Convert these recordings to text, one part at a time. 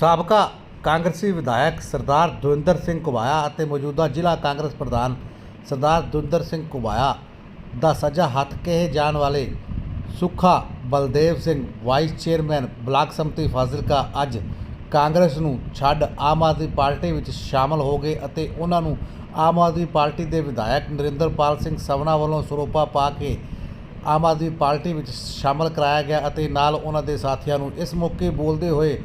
ਸਾਬਕਾ ਕਾਂਗਰਸੀ ਵਿਧਾਇਕ ਸਰਦਾਰ ਦਵਿੰਦਰ ਸਿੰਘ ਕੁਬਾਇਆ ਅਤੇ ਮੌਜੂਦਾ ਜ਼ਿਲ੍ਹਾ ਕਾਂਗਰਸ ਪ੍ਰਧਾਨ ਸਰਦਾਰ ਦਵਿੰਦਰ ਸਿੰਘ ਕੁਬਾਇਆ ਦਾ ਸੱਜਾ ਹੱਥ ਕਹੇ ਜਾਣ ਵਾਲੇ Sukha Baldev Singh vice chairman block samiti Fazilka ਅੱਜ ਕਾਂਗਰਸ ਨੂੰ ਛੱਡ ਆਮ ਆਦਮੀ ਪਾਰਟੀ ਵਿੱਚ ਸ਼ਾਮਲ ਹੋ ਗਏ ਅਤੇ ਉਹਨਾਂ ਨੂੰ ਆਮ ਆਦਮੀ ਪਾਰਟੀ ਦੇ ਵਿਧਾਇਕ ਨਰਿੰਦਰਪਾਲ ਸਿੰਘ ਸਵਨਾ ਵੱਲੋਂ ਸਰੋਪਾ ਪਾ ਕੇ ਆਮ ਆਦਮੀ ਪਾਰਟੀ ਵਿੱਚ ਸ਼ਾਮਲ ਕਰਾਇਆ ਗਿਆ ਅਤੇ ਨਾਲ ਉਹਨਾਂ ਦੇ ਸਾਥੀਆਂ ਨੂੰ ਇਸ ਮੌਕੇ ਬੋਲਦੇ ਹੋਏ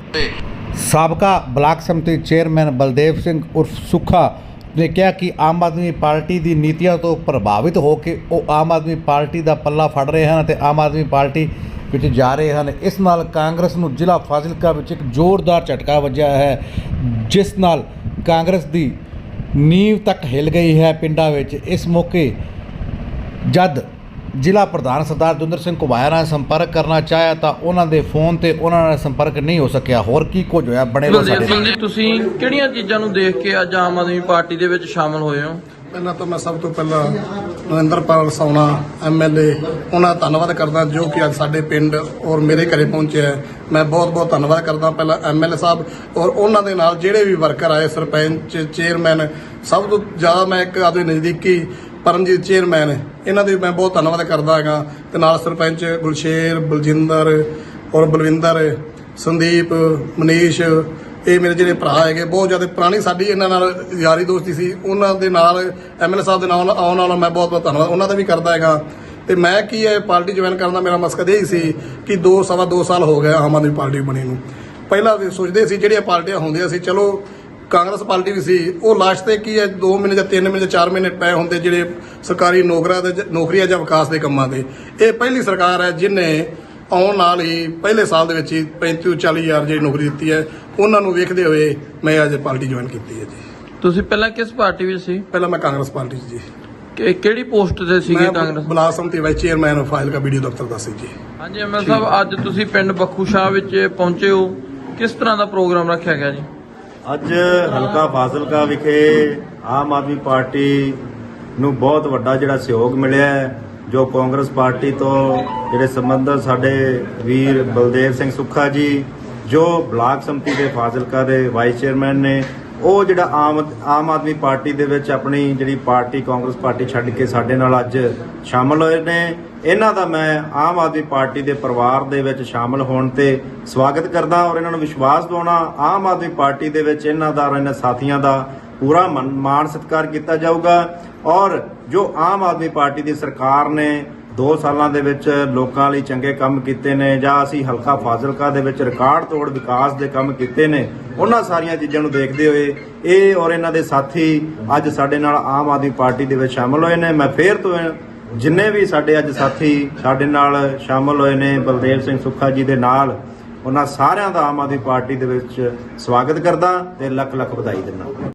ਸਾਬਕਾ ਬਲਾਕ ਸਮਿਤੀ ਚੇਅਰਮੈਨ ਬਲਦੇਵ ਸਿੰਘ ਉਰਫ ਸੁੱਖਾ ਨੇ ਕਿਹਾ ਕਿ ਆਮ ਆਦਮੀ ਪਾਰਟੀ ਦੀ ਨੀਤੀਆਂ ਤੋਂ ਪ੍ਰਭਾਵਿਤ ਹੋ ਕੇ ਉਹ ਆਮ ਆਦਮੀ ਪਾਰਟੀ ਦਾ ਪੱਲਾ ਫੜ ਰਹੇ ਹਨ ਅਤੇ ਆਮ ਆਦਮੀ ਪਾਰਟੀ ਵਿੱਚ ਜਾ ਰਹੇ ਹਨ। ਇਸ ਨਾਲ ਕਾਂਗਰਸ ਨੂੰ ਜ਼ਿਲ੍ਹਾ ਫਾਜ਼ਿਲਕਾ ਵਿੱਚ ਇੱਕ ਜ਼ੋਰਦਾਰ ਝਟਕਾ ਵੱਜਿਆ ਹੈ, ਜਿਸ ਨਾਲ ਕਾਂਗਰਸ ਦੀ ਨੀਂਵ ਤੱਕ ਹਿੱਲ ਗਈ ਹੈ ਪਿੰਡਾਂ ਵਿੱਚ। ਇਸ ਮੌਕੇ ਜਦ ਜ਼ਿਲ੍ਹਾ ਪ੍ਰਧਾਨ ਸਰਦਾਰ ਦੁੰਦਰ ਸਿੰਘ ਕੁਬਾਇਆ ਨਾਲ ਸੰਪਰਕ ਕਰਨਾ ਚਾਹਿਆ ਤਾਂ ਉਹਨਾਂ ਦੇ ਫੋਨ ਤੇ ਉਹਨਾਂ ਨਾਲ ਸੰਪਰਕ ਨਹੀਂ ਹੋ ਸਕਿਆ। ਹੋਰ ਕੀ ਕੁਝ ਹੋਇਆ? ਬਣੇ ਰਹੋ ਬਲਦੇਵ ਸਾਡੇ ਜੀ ਤੁਸੀਂ ਕਿਹੜੀਆਂ ਚੀਜ਼ਾਂ ਨੂੰ ਦੇਖ ਕੇ ਅੱਜ ਆਮ ਆਦਮੀ ਪਾਰਟੀ ਦੇ ਵਿੱਚ ਸ਼ਾਮਲ ਹੋਏ ਹੋ? ਪਹਿਲਾਂ ਤਾਂ ਮੈਂ ਸਭ ਤੋਂ ਪਹਿਲਾਂ ਨਰਿੰਦਰਪਾਲ ਸੌਣਾ ਐਮਐਲਏ ਉਹਨਾਂ ਦਾ ਧੰਨਵਾਦ ਕਰਦਾ ਜੋ ਕਿ ਅੱਜ ਸਾਡੇ ਪਿੰਡ ਔਰ ਮੇਰੇ ਘਰੇ ਪਹੁੰਚੇ ਹੈ। ਮੈਂ ਬਹੁਤ ਬਹੁਤ ਧੰਨਵਾਦ ਕਰਦਾ ਪਹਿਲਾਂ ਐਮਐਲਏ ਸਾਹਿਬ ਔਰ ਉਹਨਾਂ ਦੇ ਨਾਲ ਜਿਹੜੇ ਵੀ ਵਰਕਰ ਆਏ ਸਰਪੰਚ ਚੇਅਰਮੈਨ ਸਭ ਤੋਂ ਜ਼ਿਆਦਾ ਮੈਂ ਇੱਕ ਆਦਮੀ ਨਜ਼ਦੀਕੀ ਪਰਮਜੀਤ ਚੇਅਰਮੈਨ, ਇਹਨਾਂ ਦੇ ਮੈਂ ਬਹੁਤ ਧੰਨਵਾਦ ਕਰਦਾ ਹੈਗਾ। ਤੇ ਨਾਲ ਸਰਪੰਚ ਗੁਲਸ਼ੇਰ, ਬਲਜਿੰਦਰ ਔਰ ਬਲਵਿੰਦਰ, ਸੰਦੀਪ, ਮਨੀਸ਼, ਇਹ ਮੇਰੇ ਜਿਹੜੇ ਭਰਾ ਹੈਗੇ, ਬਹੁਤ ਜ਼ਿਆਦਾ ਪੁਰਾਣੀ ਸਾਡੀ ਇਹਨਾਂ ਨਾਲ ਯਾਰੀ ਦੋਸਤੀ ਸੀ। ਉਹਨਾਂ ਦੇ ਨਾਲ ਐਮਐਲਏ ਸਾਹਿਬ ਦੇ ਨਾਲ ਆਉਣ ਨਾਲ ਮੈਂ ਬਹੁਤ ਬਹੁਤ ਧੰਨਵਾਦ। ਉਹਨਾਂ ਦਾ ਵੀ ਕਰਦਾ ਹੈਗਾ। ਤੇ ਮੈਂ ਕੀ ਹੈ ਪਾਰਟੀ ਜੁਆਇਨ ਕਰਨ ਦਾ ਮੇਰਾ ਮਕਸਦ ਇਹ ਹੀ ਸੀ ਕਿ 2 ਸਵਾ 2 ਸਾਲ ਹੋ ਗਏ ਆਮ ਆਦਮੀ ਪਾਰਟੀ ਬਣੀ ਨੂੰ। ਪਹਿਲਾਂ ਵੀ ਸੋਚਦੇ ਸੀ ਜਿਹੜੀਆਂ ਪਾਰਟੀਆਂ ਹੁੰਦੀਆਂ ਸੀ, ਚਲੋ ਕਾਂਗਰਸ ਪਾਰਟੀ ਵੀ ਸੀ ਉਹ ਲਾਸਟ ਤੇ ਕੀ ਹੈ 2 ਮਹੀਨੇ ਜਾਂ 3 ਮਹੀਨੇ ਜਾਂ 4 ਮਹੀਨੇ ਪਏ ਹੁੰਦੇ ਜਿਹੜੇ ਸਰਕਾਰੀ ਨੌਕਰੀਆਂ ਦੇ ਨੌਕਰੀਆਂ ਜਾਂ ਵਿਕਾਸ ਦੇ ਕੰਮਾਂ ਦੇ। ਇਹ ਪਹਿਲੀ ਸਰਕਾਰ ਹੈ ਜਿਨੇ ਆਉਣ ਨਾਲ ਹੀ ਪਹਿਲੇ ਸਾਲ ਦੇ ਵਿੱਚ ਹੀ 35 ਤੋਂ 40 ਹਜ਼ਾਰ ਜਿਹੜੀ ਨੌਕਰੀ ਦਿੱਤੀ ਹੈ ਉਹਨਾਂ ਨੂੰ ਵੇਖਦੇ ਹੋਏ ਮੈਂ ਅੱਜ ਪਾਰਟੀ ਜੁਆਇਨ ਕੀਤੀ ਹੈ ਜੀ। ਤੁਸੀਂ ਪਹਿਲਾਂ ਕਿਸ ਪਾਰਟੀ ਵਿੱਚ ਸੀ? ਪਹਿਲਾਂ ਮੈਂ ਕਾਂਗਰਸ ਪਾਰਟੀ 'ਚ ਜੀ। ਕਿ- ਕਿਹੜੀ ਪੋਸਟ ਤੇ ਸੀਗੇ Congress? Block samiti vice chairman file ਕਾ ਵੀਡੀਓ ਦਫ਼ਤਰ ਦਾ ਸੀ ਜੀ। ਹਾਂਜੀ ਐਮਐਲ ਸਾਹਿਬ ਅੱਜ ਤੁਸੀਂ ਪਿੰਡ ਬੱਖੂ ਸ਼ਾਹ ਵਿੱਚ ਪਹੁੰਚੇ ਹੋ। ਕਿਸ ਤਰ੍ਹਾਂ ਦਾ ਪ੍ਰੋਗਰਾਮ ਰੱਖਿਆ ਗਿਆ ਜੀ? ਅੱਜ ਹਲਕਾ ਫਾਜ਼ਿਲਕਾ ਵਿਖੇ ਆਮ ਆਦਮੀ ਪਾਰਟੀ ਨੂੰ ਬਹੁਤ ਵੱਡਾ ਜਿਹੜਾ ਸਹਿਯੋਗ ਮਿਲਿਆ ਹੈ, ਜੋ ਕਾਂਗਰਸ ਪਾਰਟੀ ਤੋਂ ਜਿਹੜੇ ਸੰਬੰਧਤ ਸਾਡੇ ਵੀਰ ਬਲਦੇਵ ਸਿੰਘ ਸੁੱਖਾ ਜੀ, ਜੋ ਬਲਾਕ ਸੰਮਤੀ ਦੇ ਫਾਜ਼ਿਲਕਾ ਦੇ ਵਾਈਸ ਚੇਅਰਮੈਨ ਨੇ ਉਹ ਜਿਹੜਾ ਆਮ ਆਮ ਆਦਮੀ ਪਾਰਟੀ ਦੇ ਵਿੱਚ ਆਪਣੀ ਜਿਹੜੀ ਪਾਰਟੀ ਕਾਂਗਰਸ ਪਾਰਟੀ ਛੱਡ ਕੇ ਸਾਡੇ ਨਾਲ ਅੱਜ ਸ਼ਾਮਲ ਹੋਏ ਨੇ। ਇਹਨਾਂ ਦਾ ਮੈਂ ਆਮ ਆਦਮੀ ਪਾਰਟੀ ਦੇ ਪਰਿਵਾਰ ਦੇ ਵਿੱਚ ਸ਼ਾਮਲ ਹੋਣ ਤੇ ਸਵਾਗਤ ਕਰਦਾ ਔਰ ਇਹਨਾਂ ਨੂੰ ਵਿਸ਼ਵਾਸ ਦਿਵਾਉਣਾ, ਆਮ ਆਦਮੀ ਪਾਰਟੀ ਦੇ ਵਿੱਚ ਇਹਨਾਂ ਦਾ ਔਰ ਇਹਨਾਂ ਸਾਥੀਆਂ ਦਾ ਪੂਰਾ ਮਨ- ਮਾਣ ਸਤਿਕਾਰ ਕੀਤਾ ਜਾਊਗਾ। ਔਰ ਜੋ ਆਮ ਆਦਮੀ ਪਾਰਟੀ ਦੀ ਸਰਕਾਰ ਨੇ 2 ਸਾਲਾਂ ਦੇ ਵਿੱਚ ਲੋਕਾਂ ਲਈ ਚੰਗੇ ਕੰਮ ਕੀਤੇ ਨੇ ਜਾਂ ਅਸੀਂ ਹਲਕਾ ਫਾਜ਼ਿਲਕਾ ਦੇ ਵਿੱਚ ਰਿਕਾਰਡ ਤੋੜ ਵਿਕਾਸ ਦੇ ਕੰਮ ਕੀਤੇ ਨੇ, ਉਹਨਾਂ ਸਾਰੀਆਂ ਚੀਜ਼ਾਂ ਨੂੰ ਦੇਖਦੇ ਹੋਏ ਇਹ ਔਰ ਇਹਨਾਂ ਦੇ ਸਾਥੀ ਅੱਜ ਸਾਡੇ ਨਾਲ ਆਮ ਆਦਮੀ ਪਾਰਟੀ ਦੇ ਵਿੱਚ ਸ਼ਾਮਲ ਹੋਏ ਨੇ। ਮੈਂ ਫੇਰ ਤੋਂ ਜਿੰਨੇ ਵੀ ਸਾਡੇ ਅੱਜ ਸਾਥੀ ਸਾਡੇ ਨਾਲ ਸ਼ਾਮਲ ਹੋਏ ਨੇ, ਬਲਦੇਵ ਸਿੰਘ ਸੁੱਖਾ ਜੀ ਦੇ ਨਾਲ, ਉਹਨਾਂ ਸਾਰਿਆਂ ਦਾ ਆਮ ਆਦਮੀ ਪਾਰਟੀ ਦੇ ਵਿੱਚ ਸਵਾਗਤ ਕਰਦਾ ਤੇ ਲੱਖ ਲੱਖ ਵਧਾਈ ਦਿੰਦਾ।